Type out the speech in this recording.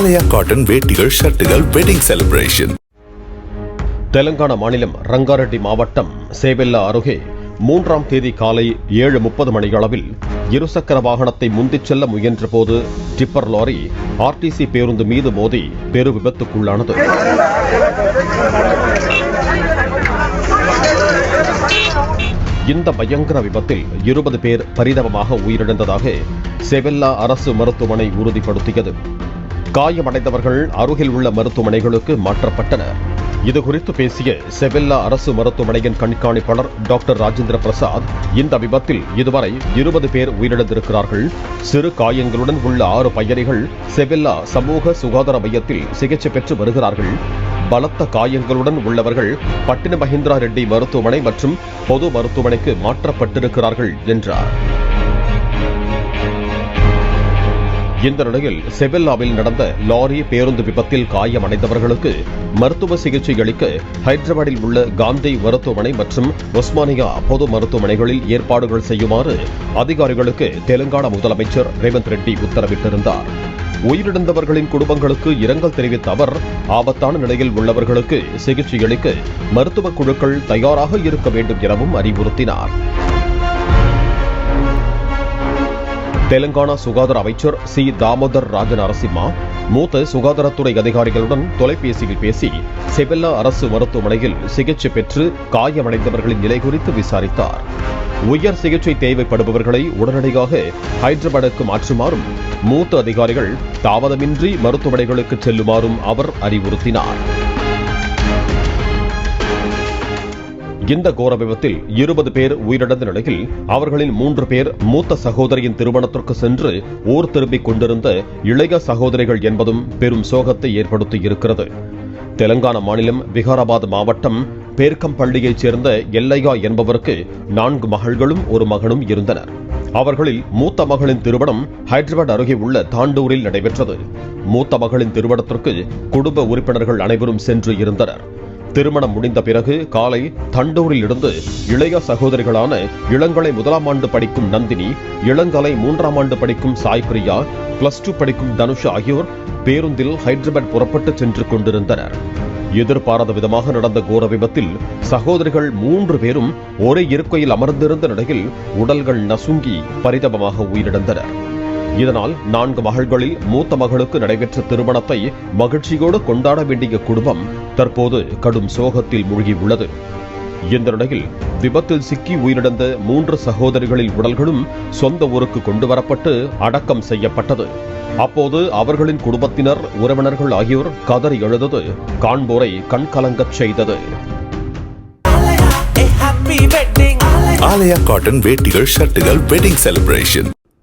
ஆலயா cotton வேட்டிகள் ஷர்ட்டுகள் wedding celebration Telangana மாநிலம் ரங்காரெட்டி மாவட்டம் சேவெல்லா அருகே மூன்றாம் தேதி காலை ஏழு முப்பது மணியளவில் இருசக்கர வாகனத்தை முந்திச் செல்ல முயன்றபோது டிப்பர் லாரி ஆர்டிசி பேருந்து மீது மோதி பெரு விபத்துக்குள்ளானது. இந்த பயங்கர விபத்தில் இருபது பேர் பரிதாபமாக உயிரிழந்ததாக செவெல்லா அரசு மருத்துவமனை உறுதிப்படுத்தியது. காயமடைந்தவர்கள் அருகில் உள்ள மருத்துவமனைகளுக்கு மாற்றப்பட்டனர். இதுகுறித்து பேசிய செவெல்லா அரசு மருத்துவமனையின் கண்காணிப்பாளர் டாக்டர் ராஜேந்திர பிரசாத் இந்த விபத்தில் இதுவரை இருபது பேர் உயிரிழந்திருக்கிறார்கள். சிறு காயங்களுடன் உள்ள ஆறு பயணிகள் செவெல்லா சமூக சுகாதார மையத்தில் சிகிச்சை பெற்று வருகிறார்கள். பலத்த காயங்களுடன் உள்ளவர்கள் பட்டின மஹிந்திரா ரெட்டி மருத்துவமனை மற்றும் பொது மருத்துவமனைக்கு மாற்றப்பட்டிருக்கிறார்கள் என்றார். இந்த நிலையில் செவெல்லாவில் நடந்த லாரி பேருந்து விபத்தில் காயமடைந்தவர்களுக்கு மருத்துவ சிகிச்சை அளிக்க ஹைதராபாத்தில் உள்ள காந்தி மருத்துவமனை மற்றும் ஒஸ்மானியா பொது மருத்துவமனைகளில் ஏற்பாடுகள் செய்யுமாறு அதிகாரிகளுக்கு தெலுங்கானா முதலமைச்சர் ரேவந்த் ரெட்டி உத்தரவிட்டிருந்தார். உயிரிழந்தவர்களின் குடும்பங்களுக்கு இரங்கல் தெரிவித்த அவர் ஆபத்தான நிலையில் உள்ளவர்களுக்கு சிகிச்சை அளிக்க மருத்துவக் குழுக்கள் தயாராக இருக்க வேண்டும் எனவும் அறிவுறுத்தினார். தெலுங்கானா சுகாதார அமைச்சர் சி. தாமோதர் ராஜ நரசிம்மா மூத்த சுகாதாரத்துறை அதிகாரிகளுடன் தொலைபேசியில் பேசி செவெல்லா அரசு மருத்துவமனையில் சிகிச்சை பெற்று காயமடைந்தவர்களின் நிலை குறித்து விசாரித்தார். உயர் சிகிச்சை தேவைப்படுபவர்களை உடனடியாக ஹைதராபாத்துக்கு மாற்றுமாறும் மூத்த அதிகாரிகள் தாமதமின்றி மருத்துவமனைகளுக்கு செல்லுமாறும் அவர் அறிவுறுத்தினார். இந்த கோர விபத்தில் இருபது பேர் உயிரிழந்த நிலையில் அவர்களில் மூன்று பேர் மூத்த சகோதரியின் திருமணத்திற்கு சென்று ஊர் திரும்பிக் கொண்டிருந்த இளைய சகோதரிகள் என்பதும் பெரும் சோகத்தை ஏற்படுத்தியிருக்கிறது தெலங்கானா மாநிலம் விகாராபாத் மாவட்டம் பேர்க்கம்பள்ளியைச் சேர்ந்த எல்லையா என்பவருக்கு நான்கு மகள்களும் ஒரு மகனும் இருந்தனர். அவர்களில் மூத்த மகளின் திருமணம் ஹைதராபாத் அருகே உள்ள தாண்டூரில் நடைபெற்றது. மூத்த மகளின் திருமணத்திற்கு குடும்ப உறுப்பினர்கள் அனைவரும் சென்று இருந்தனர். திருமணம் முடிந்த பிறகு காலை தண்டூரில் இருந்து இளைய சகோதரிகளான இளங்கலை முதலாம் ஆண்டு படிக்கும் நந்தினி இளங்கலை மூன்றாம் ஆண்டு படிக்கும் சாய் பிரியா பிளஸ் டூ படிக்கும் தனுஷ் ஆகியோர் பேருந்தில் ஹைதராபாத் புறப்பட்டு சென்று கொண்டிருந்தனர். எதிர்பாராத விதமாக நடந்த கோர விபத்தில் சகோதரிகள் மூன்று பேரும் ஒரே இருக்கையில் அமர்ந்திருந்த நிலையில் உடல்கள் நசுங்கி பரிதாபமாக உயிரிழந்தனர். இதனால் நான்கு மகள்களில் மூத்த மகளுக்கு நடைபெற்ற திருமணத்தை மகிழ்ச்சியோடு கொண்டாட வேண்டிய குடும்பம் தற்போது கடும் சோகத்தில் மூழ்கியுள்ளது. இந்த நிலையில் விபத்தில் சிக்கி உயிரிழந்த மூன்று சகோதரிகளின் உடல்களும் சொந்த ஊருக்கு கொண்டு வரப்பட்டு அடக்கம் செய்யப்பட்டது. அப்போது அவர்களின் குடும்பத்தினர் உறவினர்கள் ஆகியோர் கதறி எழுதது காண்போரை கண்கலங்கச் செய்தது. ஆலயா காட்டன் வேட்டிகள் ஷர்ட்டுகள் வெட்டிங் செலிப்ரேஷன்